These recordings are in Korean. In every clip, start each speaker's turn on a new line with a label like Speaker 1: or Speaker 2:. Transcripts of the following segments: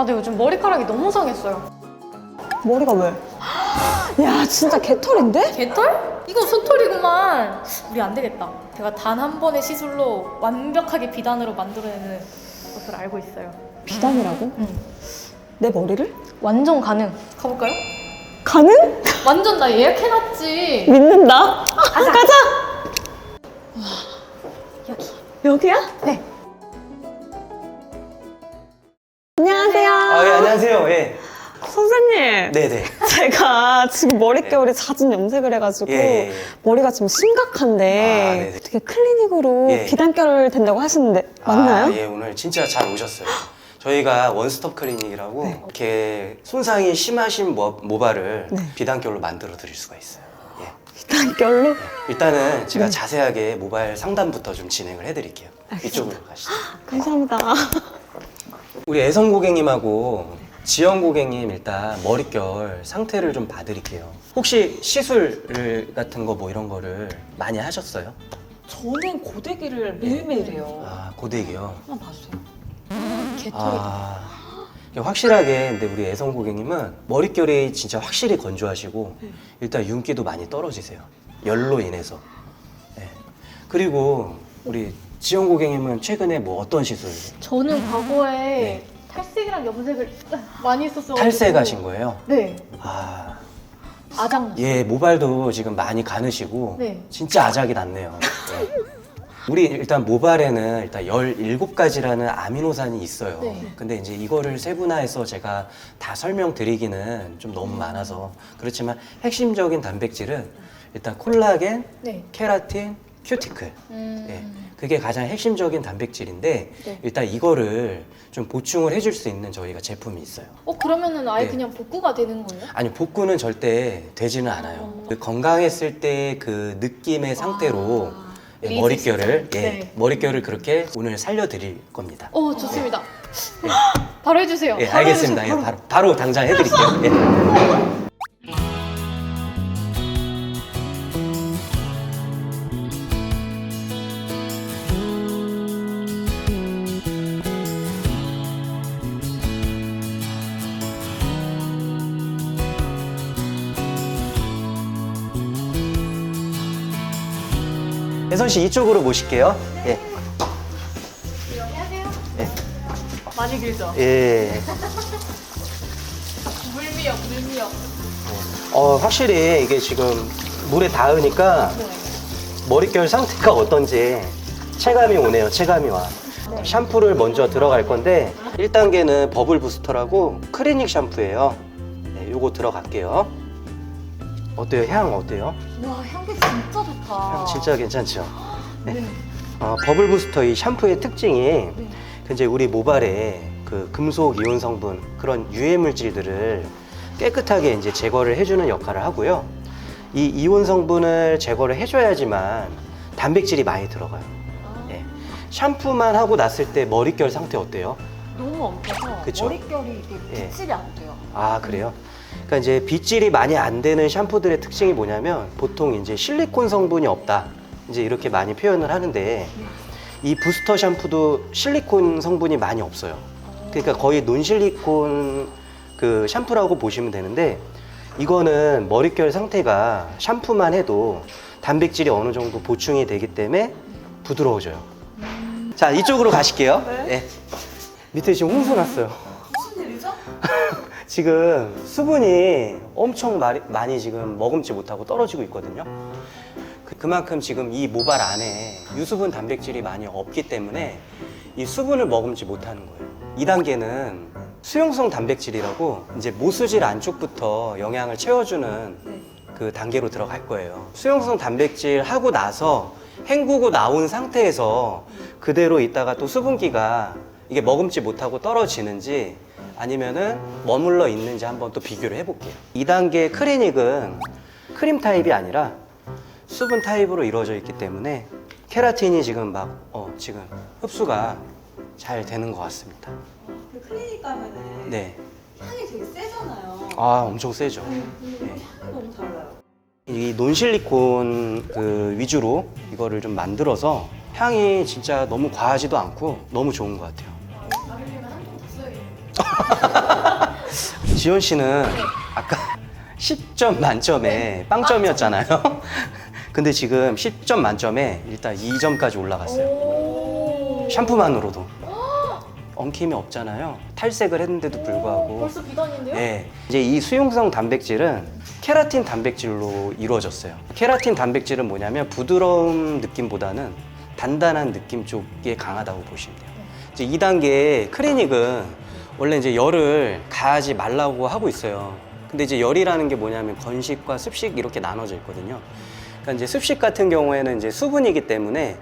Speaker 1: 아, 근데 요즘 머리카락이 너무 상했어요.
Speaker 2: 머리가 왜? 야 진짜 개털인데?
Speaker 1: 개털? 이거 소털이구만. 우리 안 되겠다. 제가 단 한 번의 시술로 완벽하게 비단으로 만들어내는 것을 알고 있어요.
Speaker 2: 비단이라고?
Speaker 1: 응.
Speaker 2: 내 머리를?
Speaker 1: 완전 가능. 가볼까요?
Speaker 2: 가능?
Speaker 1: 완전 나 예약해놨지.
Speaker 2: 믿는다. 가자. 가자.
Speaker 1: 여기.
Speaker 2: 여기야?
Speaker 1: 네.
Speaker 2: 안녕하세요.
Speaker 3: 아, 예, 안녕하세요. 예.
Speaker 2: 선생님.
Speaker 3: 네네.
Speaker 2: 제가 지금 머릿결이 잦은 염색을 해가지고
Speaker 3: 예, 예, 예.
Speaker 2: 머리가 지금 심각한데
Speaker 3: 아, 네네.
Speaker 2: 어떻게 클리닉으로
Speaker 3: 예.
Speaker 2: 비단결 된다고 하시는데 맞나요?
Speaker 3: 아, 예, 오늘 진짜 잘 오셨어요. 저희가 원스톱 클리닉이라고
Speaker 2: 네.
Speaker 3: 이렇게 손상이 심하신 모, 모발을
Speaker 2: 네.
Speaker 3: 비단결로 만들어 드릴 수가 있어요. 예.
Speaker 2: 비단결로?
Speaker 3: 일단은 제가
Speaker 2: 네.
Speaker 3: 자세하게 모발 상담부터 좀 진행을 해드릴게요. 이쪽으로 가시죠.
Speaker 2: 감사합니다.
Speaker 3: 우리 애성 고객님하고 지영 고객님 일단 머릿결 상태를 좀 봐드릴게요. 혹시 시술 같은 거 뭐 이런 거를 많이 하셨어요?
Speaker 2: 저는 고데기를 매일매일 해요.
Speaker 3: 아, 고데기요.
Speaker 2: 한번 봐주세요. 개털이.
Speaker 3: 아, 확실하게 근데 우리 애성 고객님은 머릿결이 진짜 확실히 건조하시고 일단 윤기도 많이 떨어지세요. 열로 인해서. 네. 그리고 우리 지영 고객님은 최근에 뭐 어떤 시술?
Speaker 1: 저는 과거에
Speaker 3: 네.
Speaker 1: 탈색이랑 염색을 많이 했었어요.
Speaker 3: 탈색하신 거예요?
Speaker 1: 네.
Speaker 3: 아,
Speaker 1: 아장.
Speaker 3: 예, 모발도 지금 많이 가느시고
Speaker 1: 네.
Speaker 3: 진짜 아작이 났네요. 네. 우리 일단 모발에는 일단 17가지라는 아미노산이 있어요.
Speaker 1: 네.
Speaker 3: 근데 이제 이거를 세분화해서 제가 다 설명드리기는 좀 너무 많아서 그렇지만 핵심적인 단백질은 일단 콜라겐,
Speaker 1: 네.
Speaker 3: 케라틴, 큐티클.
Speaker 1: 음.
Speaker 3: 예. 그게 가장 핵심적인 단백질인데
Speaker 1: 네.
Speaker 3: 일단 이거를 좀 보충을 해줄 수 있는 저희가 제품이 있어요.
Speaker 1: 어 그러면은 아예
Speaker 3: 네.
Speaker 1: 그냥 복구가 되는 거예요?
Speaker 3: 아니 복구는 절대 되지는 않아요.
Speaker 1: 어.
Speaker 3: 그 건강했을 때 그 느낌의 상태로
Speaker 1: 아,
Speaker 3: 예,
Speaker 1: 리즈
Speaker 3: 머릿결을. 예,
Speaker 1: 네.
Speaker 3: 머릿결을 그렇게 오늘 살려드릴 겁니다.
Speaker 1: 어 좋습니다. 바로 해주세요.
Speaker 3: 예,
Speaker 1: 바로
Speaker 3: 알겠습니다. 예,
Speaker 1: 해주세요.
Speaker 3: 바로, 바로 당장 해드릴게요. 예. 혜선 씨 이쪽으로 모실게요. 예. 예.
Speaker 1: 많이 길죠?
Speaker 3: 예.
Speaker 1: 물미역 물미역.
Speaker 3: 어, 확실히 이게 지금 물에 닿으니까
Speaker 1: 네.
Speaker 3: 머릿결 상태가 어떤지 체감이 오네요. 체감이 와. 샴푸를 먼저 들어갈 건데 1단계는 버블 부스터라고 크리닉 샴푸예요. 네, 요거 들어갈게요. 어때요? 향 어때요?
Speaker 1: 와 향기 진짜 좋다.
Speaker 3: 향 진짜 괜찮죠? 네.
Speaker 1: 네.
Speaker 3: 어, 버블 부스터 이 샴푸의 특징이
Speaker 1: 네.
Speaker 3: 이제 우리 모발에 그 금속 이온 성분 그런 유해 물질들을 깨끗하게 이제 제거를 해주는 역할을 하고요. 이 이온 성분을 제거를 해줘야지만 단백질이 많이 들어가요.
Speaker 1: 아,
Speaker 3: 예. 샴푸만 하고 났을 때 머릿결 상태 어때요?
Speaker 1: 너무 엉켜서
Speaker 3: 그쵸?
Speaker 1: 머릿결이 이게
Speaker 3: 예.
Speaker 1: 빗질이 안 돼요.
Speaker 3: 아 그래요? 그러니까 이제 빗질이 많이 안 되는 샴푸들의 특징이 뭐냐면 보통 이제 실리콘 성분이 없다 이제 이렇게 많이 표현을 하는데 이 부스터 샴푸도 실리콘 성분이 많이 없어요. 그러니까 거의 논실리콘 그 샴푸라고 보시면 되는데 이거는 머릿결 상태가 샴푸만 해도 단백질이 어느 정도 보충이 되기 때문에 부드러워져요. 자 이쪽으로 가실게요. 네. 밑에 지금 홍수 났어요.
Speaker 2: 무슨 일이죠?
Speaker 3: 지금 수분이 엄청 마리- 많이 지금 머금지 못하고 떨어지고 있거든요. 그- 그만큼 지금 이 모발 안에 유수분 단백질이 많이 없기 때문에 이 수분을 머금지 못하는 거예요. 2단계는 수용성 단백질이라고 이제 모수질 안쪽부터 영양을 채워주는 그 단계로 들어갈 거예요. 수용성 단백질 하고 나서 헹구고 나온 상태에서 그대로 있다가 또 수분기가 이게 머금지 못하고 떨어지는지 아니면은 머물러 있는지 한번 또 비교를 해볼게요. 2단계 크리닉은 크림 타입이 아니라 수분 타입으로 이루어져 있기 때문에 케라틴이 지금 막, 어, 지금 흡수가 잘 되는 것 같습니다.
Speaker 2: 그 클리닉 가면은
Speaker 3: 네.
Speaker 2: 향이 되게 세잖아요.
Speaker 3: 아, 엄청 세죠.
Speaker 2: 근데
Speaker 3: 네.
Speaker 2: 향이 너무 달라요.
Speaker 3: 이 논실리콘 그 위주로 이거를 좀 만들어서 향이 진짜 너무 과하지도 않고 너무 좋은 것 같아요. 지원 씨는 아까 10점 만점에 빵점이었잖아요. 근데 지금 10점 만점에 일단 2점까지 올라갔어요.
Speaker 1: 오.
Speaker 3: 샴푸만으로도. 엉킴이 없잖아요. 탈색을 했는데도 불구하고.
Speaker 1: 벌써 비단인데요?
Speaker 3: 네. 이제 이 수용성 단백질은 케라틴 단백질로 이루어졌어요. 케라틴 단백질은 뭐냐면 부드러운 느낌보다는 단단한 느낌 쪽에 강하다고 보시면 돼요. 이제 2단계 클리닉은 원래 이제 열을 가하지 말라고 하고 있어요. 근데 이제 열이라는 게 뭐냐면 건식과 습식 이렇게 나눠져 있거든요. 그러니까 이제 습식 같은 경우에는 이제 수분이기 때문에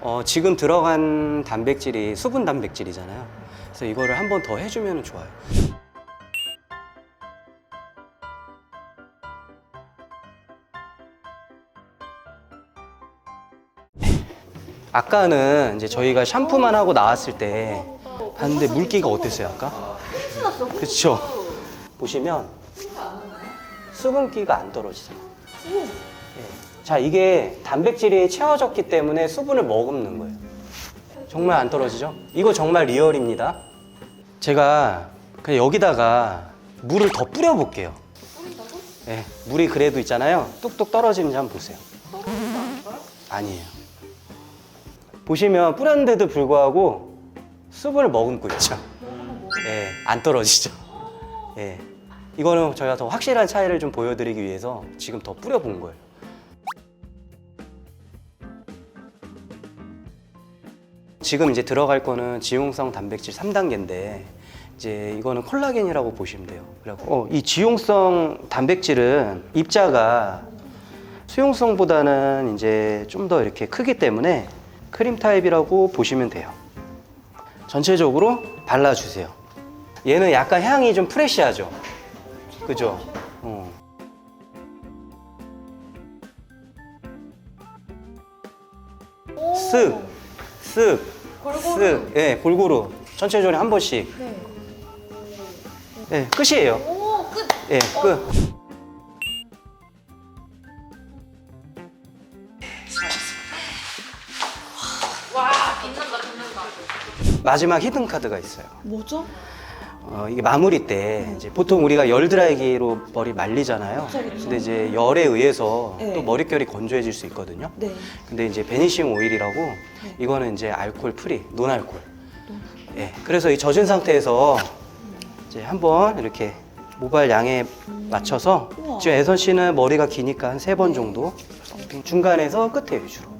Speaker 3: 어, 지금 들어간 단백질이 수분 단백질이잖아요. 그래서 이거를 한 번 더 해주면 좋아요. 아까는 이제 저희가 샴푸만 하고 나왔을 때 봤는데 물기가 어땠어요 아까? 그렇죠. 보시면 수분기가 안 떨어지잖아요. 예. 자 이게 단백질이 채워졌기 때문에 수분을 머금는 거예요. 정말 안 떨어지죠? 이거 정말 리얼입니다. 제가 그냥 여기다가 물을 더 뿌려 볼게요. 예, 물이 그래도 있잖아요. 뚝뚝 떨어지는지 한번 보세요. 아니에요. 보시면 뿌렸는데도 불구하고 수분을 머금고 있죠. 예, 안 떨어지죠. 예. 이거는 저희가 더 확실한 차이를 좀 보여드리기 위해서 지금 더 뿌려본 거예요. 지금 이제 들어갈 거는 지용성 단백질 3단계인데 이제 이거는 콜라겐이라고 보시면 돼요. 그래갖고 어, 이 지용성 단백질은 입자가 수용성보다는 이제 좀 더 이렇게 크기 때문에 크림 타입이라고 보시면 돼요. 전체적으로 발라주세요. 얘는 약간 향이 좀 프레시하죠? 그죠? 어. 쓱, 쓱, 쓱, 예, 골고루 전체적으로 한 번씩.
Speaker 1: 네.
Speaker 3: 예, 끝이에요.
Speaker 1: 오, 끝.
Speaker 3: 예, 끝. 마지막 히든 카드가 있어요.
Speaker 2: 뭐죠?
Speaker 3: 어, 이게 마무리 때 이제 보통 우리가 열 드라이기로 머리 말리잖아요.
Speaker 2: 그쵸, 그쵸.
Speaker 3: 근데 이제 열에 의해서
Speaker 2: 네.
Speaker 3: 또 머릿결이 건조해질 수 있거든요.
Speaker 2: 네.
Speaker 3: 근데 이제 베니싱 오일이라고 이거는 이제 알코올 프리, 논알코올. 예. 그래서 이 젖은 상태에서 이제 한번 이렇게 모발 양에 맞춰서
Speaker 2: 우와.
Speaker 3: 지금 애선 씨는 머리가 기니까 한 세 번 정도 중간에서 끝에 위주로.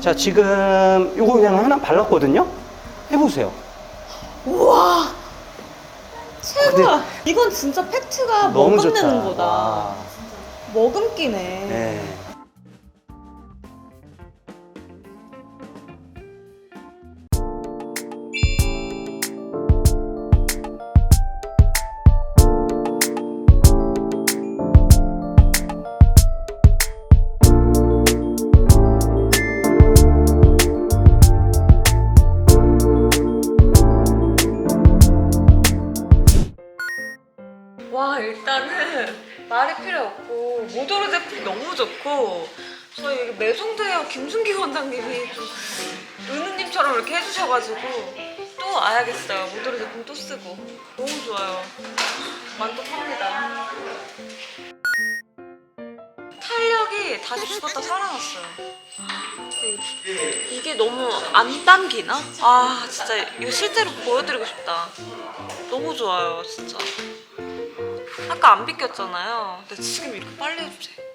Speaker 3: 자, 지금 요거 그냥 하나 발랐거든요. 해보세요.
Speaker 2: 우와! 최고야! 이건 진짜 팩트가
Speaker 3: 좋다.
Speaker 2: 머금내는 거다.
Speaker 3: 와.
Speaker 2: 머금기네.
Speaker 3: 네.
Speaker 4: 필요 없고 모도르 제품 너무 좋고 저희 여기 매송대요. 김순기 원장님이 좀 은우님처럼 이렇게 해주셔가지고 또 와야겠어요. 모도르 제품 또 쓰고. 너무 좋아요. 만족합니다. 탄력이 다시 죽었다 살아났어요. 이게 너무 안 당기나? 아 진짜 이거 실제로 보여드리고 싶다. 너무 좋아요 진짜 아까 안 비꼈잖아요. 근데 지금 이렇게 빨리 해주세요.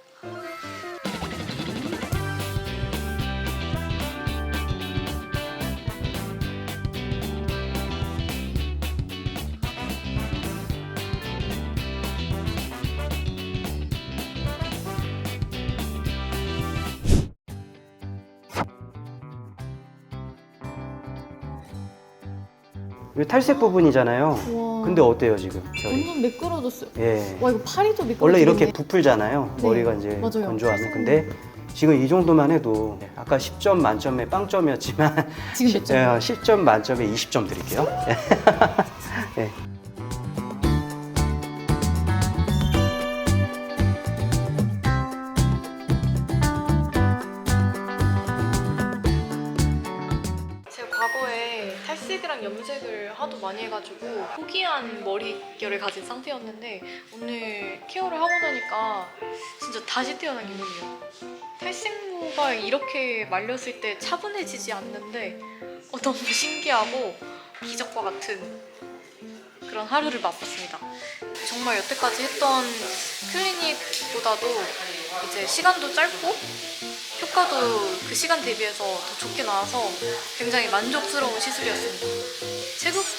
Speaker 3: 이거 탈색 부분이잖아요.
Speaker 1: 와.
Speaker 3: 근데 어때요 지금 결이?
Speaker 1: 완전 미끄러졌어요.
Speaker 3: 예.
Speaker 1: 와, 이거 팔이 좀 미끄러지네.
Speaker 3: 원래 이렇게 부풀잖아요.
Speaker 1: 네,
Speaker 3: 머리가 이제
Speaker 1: 맞아요.
Speaker 3: 건조하면. 근데 지금 이 정도만 해도 아까 10점 만점에 빵점이었지만
Speaker 1: 지금 몇 점?
Speaker 3: 예, 10점 만점에 20점 드릴게요. 예.
Speaker 1: 많이 해가지고 포기한 머릿결을 가진 상태였는데 오늘 케어를 하고 나니까 진짜 다시 태어난 기분이에요. 탈색모가 이렇게 말렸을 때 차분해지지 않는데 어, 너무 신기하고 기적과 같은 그런 하루를 맛봤습니다. 정말 여태까지 했던 클리닉보다도 이제 시간도 짧고 효과도 그 시간 대비해서 더 좋게 나와서 굉장히 만족스러운 시술이었습니다. 최고!